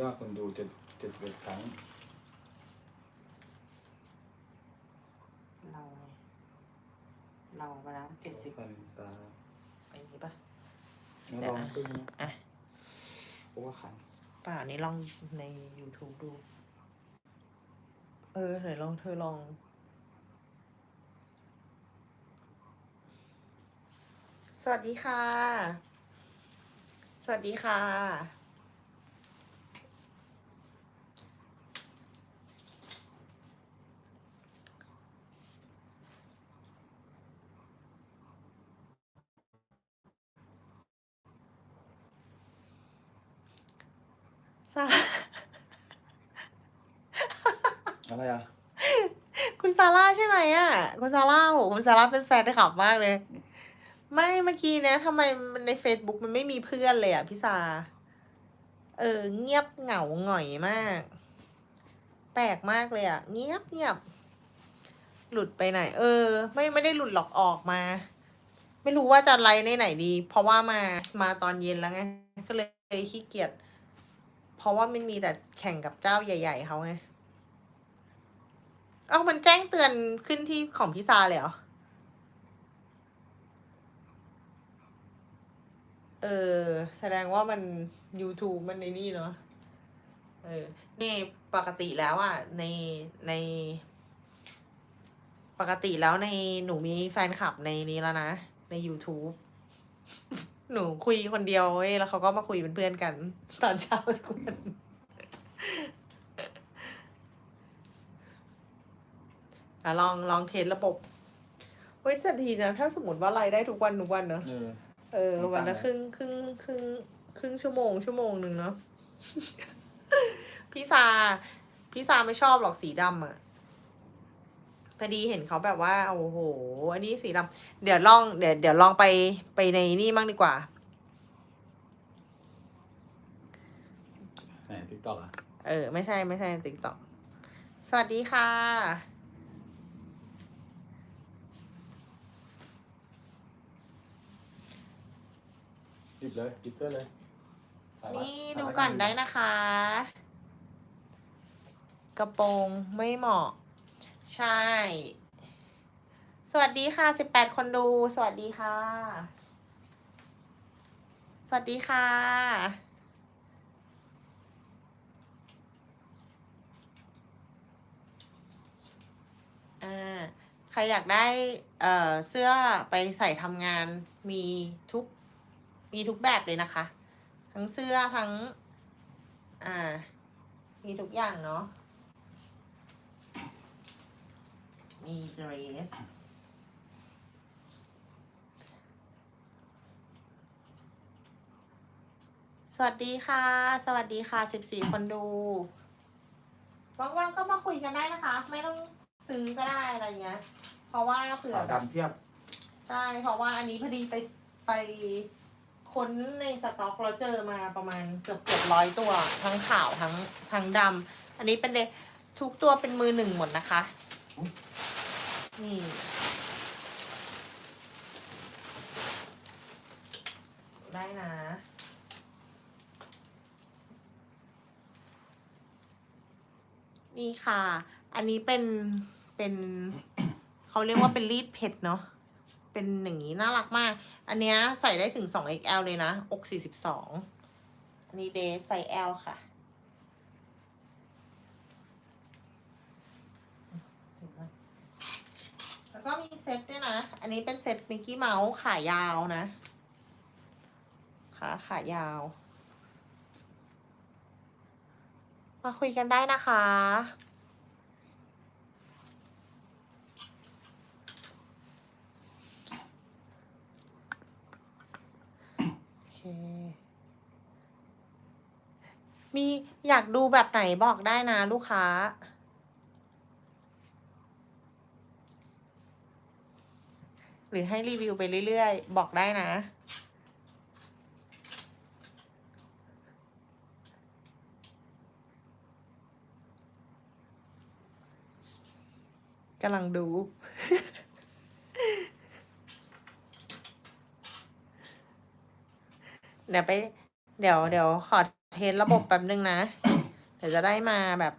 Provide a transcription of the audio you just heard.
ยอดคนดูเจ็ดเจ็ดสิบเอ็ดครั้ง เราไงเราไปแล้วเจ็ดสิบพันตาไปนี้ปะงั้นเดี๋ลยวองนะขึ้นนะอะ โอ้ขันเปล่านี่ลองใน YouTube ดู เออไหนลองเธอลอง สวัสดีค่ะ สวัสดีค่ะ ซา อะไรอะ คุณซาร่าใช่ไหมอะ คุณซาร่าโหคุณซาร่าเป็นแฟนได้ขับมากเลย ไม่เมื่อกี้เนี้ยทำไมมันใน Facebook มันไม่มีเพื่อนเลยอะพี่ซา เออ เงียบเหงาหงอยมาก แปลกมากเลยอะ เงียบเงียบ หลุดไปไหน เออ ไม่ไม่ได้หลุดหลอกออกมา ไม่รู้ว่าจะไลฟ์ในไหนดี เพราะว่ามามาตอนเย็นแล้วไง ก็เลยขี้เกียจ เพราะว่ามันมีแต่แข่งกับเจ้าใหญ่ ๆเขาไง เอ้ามันแจ้งเตือนขึ้นที่ของพี่ซาเลยเหรอ เออ แสดงว่ามัน YouTube มันในนี่เนาะ เออนี่ปกติแล้วอะ ในใน ปกติแล้วในหนูมีแฟนคลับในนี้แล้วนะ ใน YouTube หนูคุยคนเดียวเว้ยแล้วเขาก็มาคุยเป็นเพื่อนกัน ตอนเช้าทุกวันอะลองลองเทสระบบเฮ้ยแต่ทีนะถ้าสมมติว่าไลฟ์ได้ทุกวันทุกวันเนอะเออ เออ ไม่ต่าง วันละเลยครึ่งครึ่งครึ่งครึ่งชั่วโมงชั่วโมงหนึ่งเนาะ พี่ซาพี่ซาไม่ชอบหรอกสีดำอะ พอดีเห็นเขาแบบว่าโอ้โหอันนี้สีดำเดี๋ยวลองเดี๋ยวเดี๋ยวลองไปไปในนี่มั่งดีกว่าไหนทิกตอกอะเออ ไม่ใช่ไม่ใช่ติ๊กต็อกสวัสดีค่ะ หยิบเลยหยิบเสื้อเลยใส่ไว้นี่ใส่ดูไว้ก่อนได้นะคะ กระโปรงไม่เหมาะ ใช่ สวัสดีค่ะสิบแปดคนดู สวัสดีค่ะ สวัสดีค่ะ อ่า ใครอยากได้ เอ่อ เสื้อไปใส่ทำงาน มีทุก มีทุกแบบเลยนะคะ ทั้งเสื้อทั้ง อ่า มีทุกอย่างเนาะ มีเดรสสวัสดีค่ะ สวัสดีค่ะสิบสี่คนดูว่างๆก็มาคุยกันได้นะคะ ไม่ต้องซื้อก็ได้อะไรเงี้ย เพราะว่าเผื่อขาวแบบ ดำเทียบ ใช่ เพราะว่าอันนี้พอดีไปไปค้นในสต็อกเราเจอมาประมาณเกือบเกือบร้อยตัว ทั้งขาวทั้งทั้งดำอันนี้เป็นเดทุกตัวเป็นมือหนึ่งหมดนะคะ นี่ ได้นะนี่ค่ะ อันนี้เป็น เป็น เขาเรียกว่าเป็นรีดเพชรเนาะ เป็นอย่างนี้น่ารักมาก อันเนี้ยใส่ได้ถึง 2XL เลยนะ อก 42 อันนี้เดย์ไซส์ L ค่ะ แล้วก็มีเซ็ตด้วยนะ อันนี้เป็นเซ็ตมิกกี้เมาส์ขายาวนะ ขาขายาว มาคุยกันได้นะคะ โอเค มีอยากดูแบบไหนบอกได้นะลูกค้า หรือให้รีวิวไปเรื่อยๆ บอกได้นะ กำลังดู เดี๋ยวไป เดี๋ยวเดี๋ยวขอเทสระบบแป๊บนึงนะ เดี๋ยวจะได้มาแบบ